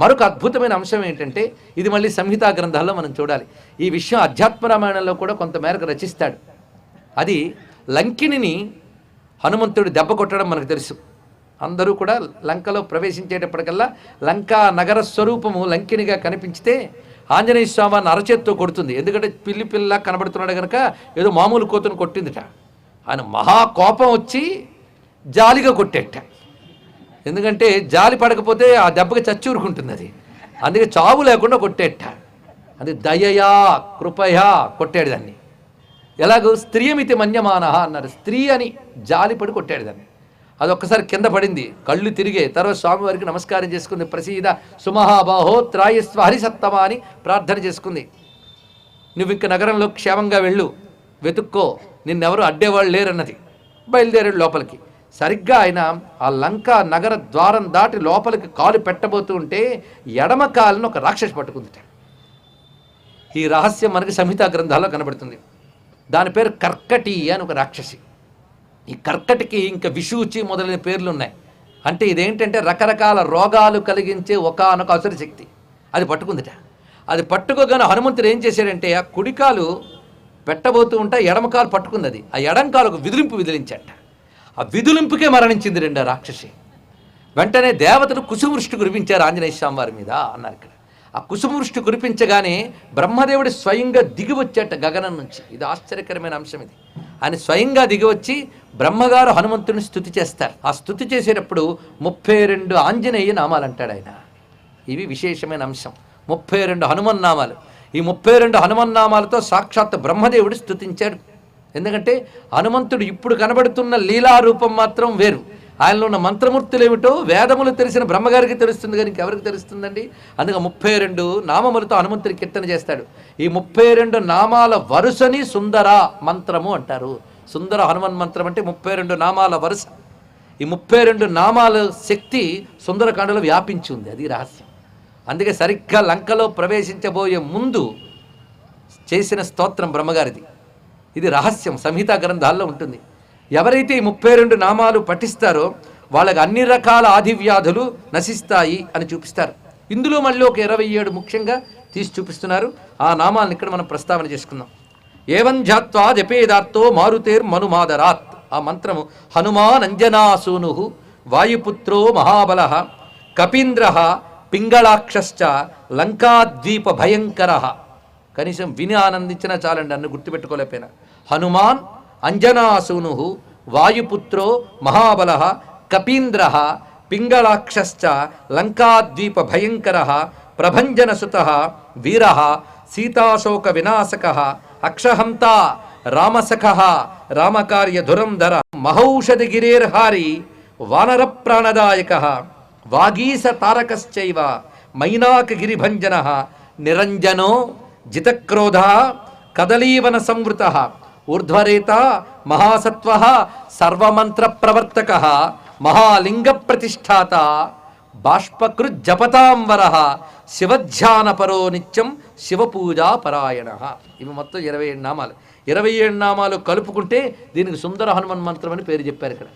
మరొక అద్భుతమైన అంశం ఏంటంటే ఇది మళ్ళీ సంహితా గ్రంథాల్లో మనం చూడాలి. ఈ విషయం అధ్యాత్మ రామాయణంలో కూడా కొంతమేరకు రచిస్తాడు. అది లంకిణిని హనుమంతుడు దెబ్బ కొట్టడం మనకు తెలుసు. అందరూ కూడా లంకలో ప్రవేశించేటప్పటికల్లా లంకా నగర స్వరూపము లంకినిగా కనిపించితే ఆంజనేయ స్వామిని అరచేత్తో కొడుతుంది. ఎందుకంటే పిల్లి పిల్ల కనబడుతున్నాడు కనుక ఏదో మామూలు కోతను కొట్టిందిట. ఆయన మహా కోపం వచ్చి జాలిగా కొట్టేట. ఎందుకంటే జాలి పడకపోతే ఆ దెబ్బకి చచ్చూరుకుంటుంది అది. అందుకే చావు లేకుండా కొట్టేట. అది దయయా కృపయా కొట్టాడు దాన్ని. ఎలాగో స్త్రీయమితి మన్యమాన అన్నారు. స్త్రీ అని జాలిపడి కొట్టాడు దాన్ని. అది ఒక్కసారి కింద పడింది. కళ్ళు తిరిగే. తర్వాత స్వామివారికి నమస్కారం చేసుకుంది. ప్రసీద సుమహాబాహో త్రాయస్వ హరిసత్తమా అని ప్రార్థన చేసుకుంది. నువ్వు ఇంక నగరంలో క్షేమంగా వెళ్ళు. వెతుక్కో. నిన్నెవరు అడ్డేవాళ్ళు లేరన్నది. బయలుదేరాడు లోపలికి. సరిగ్గా ఆయన ఆ లంక నగర ద్వారం దాటి లోపలికి కాలు పెట్టబోతూ ఉంటే ఎడమ కాలును ఒక రాక్షసి పట్టుకుందిట ఈ రహస్యం మనకి సంహితా గ్రంథాల్లో కనబడుతుంది. దాని పేరు కర్కటి అని ఒక రాక్షసి. ఈ కర్కటికి ఇంకా విషూచి మొదలైన పేర్లు ఉన్నాయి. అంటే ఇదేంటంటే రకరకాల రోగాలు కలిగించే ఒకానొక అసుర శక్తి. అది పట్టుకుందిట. అది పట్టుకోగానే హనుమంతుడు ఏం చేశాడంటే ఆ కుడికాలు పెట్టబోతూ ఉంటే ఎడమకాలు పట్టుకుంది అది. ఆ ఎడంకాలు ఒక విదిలింపు విదిలించట. ఆ విధులింపుకే మరణించింది రెండు రాక్షసి. వెంటనే దేవతలు కుసుమృష్టి కురిపించారు ఆంజనేయ స్వామి వారి మీద అన్నారు ఇక్కడ. ఆ కుసుమృష్టి కురిపించగానే బ్రహ్మదేవుడు స్వయంగా దిగివచ్చేట గగనం నుంచి. ఇది ఆశ్చర్యకరమైన అంశం ఇది. ఆయన స్వయంగా దిగివచ్చి బ్రహ్మగారు హనుమంతుని స్థుతి చేస్తారు. ఆ స్థుతి చేసేటప్పుడు ముప్పై రెండు ఆంజనేయ నామాలు అంటాడు ఆయన. ఇవి విశేషమైన అంశం. ముప్పై రెండు హనుమన్ నామాలు. ఈ ముప్పై రెండు హనుమన్ నామాలతో సాక్షాత్ బ్రహ్మదేవుడు స్థుతించాడు. ఎందుకంటే హనుమంతుడు ఇప్పుడు కనబడుతున్న లీలారూపం మాత్రం వేరు. ఆయనలో ఉన్న మంత్రమూర్తులు ఏమిటో వేదములు తెలిసిన బ్రహ్మగారికి తెలుస్తుంది కానీ ఇంకెవరికి తెలుస్తుందండి? అందుకే ముప్పై రెండు నామములతో హనుమంతుడి కీర్తన చేస్తాడు. ఈ ముప్పై రెండు నామాల వరుసని సుందర మంత్రము అంటారు. సుందర హనుమన్ మంత్రం అంటే ముప్పై రెండు నామాల వరుస. ఈ ముప్పై రెండు నామాల శక్తి సుందరకాండలో వ్యాపించి ఉంది అది రహస్యం. అందుకే సరిగ్గా లంకలో ప్రవేశించబోయే ముందు చేసిన స్తోత్రం బ్రహ్మగారిది. ఇది రహస్యం. సంహితా గ్రంథాల్లో ఉంటుంది. ఎవరైతే ఈ ముప్పై రెండు నామాలు పఠిస్తారో వాళ్ళకి అన్ని రకాల ఆదివ్యాధులు నశిస్తాయి అని చూపిస్తారు. ఇందులో మళ్ళీ ఒక ఇరవై ఏడు ముఖ్యంగా తీసి చూపిస్తున్నారు. ఆ నామాలను ఇక్కడ మనం ప్రస్తావన చేసుకుందాం. ఏవం జాత్వా జపేదార్తో మారుతేర్ మనుమాదరాత్. ఆ మంత్రము హనుమానంజనాసూను వాయుపుత్రో మహాబల కపీంద్ర పింగళాక్షశ్చ లంకాద్వీప భయంకర కనీసం విని ఆనందించినా చాలండి అన్ను గుర్తుపెట్టుకోలేకపోయినా. హనుమాన్ అంజనాసూను వాయుపుత్రో మహాబల కపీంద్ర పింగళాక్షశ్చ లంకాద్వీప భయంకర ప్రభంజనసుత వీర సీతాశోక వినాశక అక్షహంత రామసఖ రామకార్య ధురంధర మహౌషధిగిరేర్హారి వానర ప్రాణదాయక వాగీస తారకశ్చైవ మైనాక గిరిభంజన నిరంజనో జితక్రోధ కదలీవన సంవృత ఊర్ధ్వరేత మహాసత్వ సర్వమంత్ర ప్రవర్తక మహాలింగ ప్రతిష్టాత బాష్పకృజ్జపతాంబర శివధ్యానపరో నిత్యం శివపూజా పరాయణ ఇవి మొత్తం ఇరవై ఏడు నామాలు. ఇరవై ఏడు నామాలు కలుపుకుంటే దీనికి సుందర హనుమన్ మంత్రం అని పేరు చెప్పారు ఇక్కడ.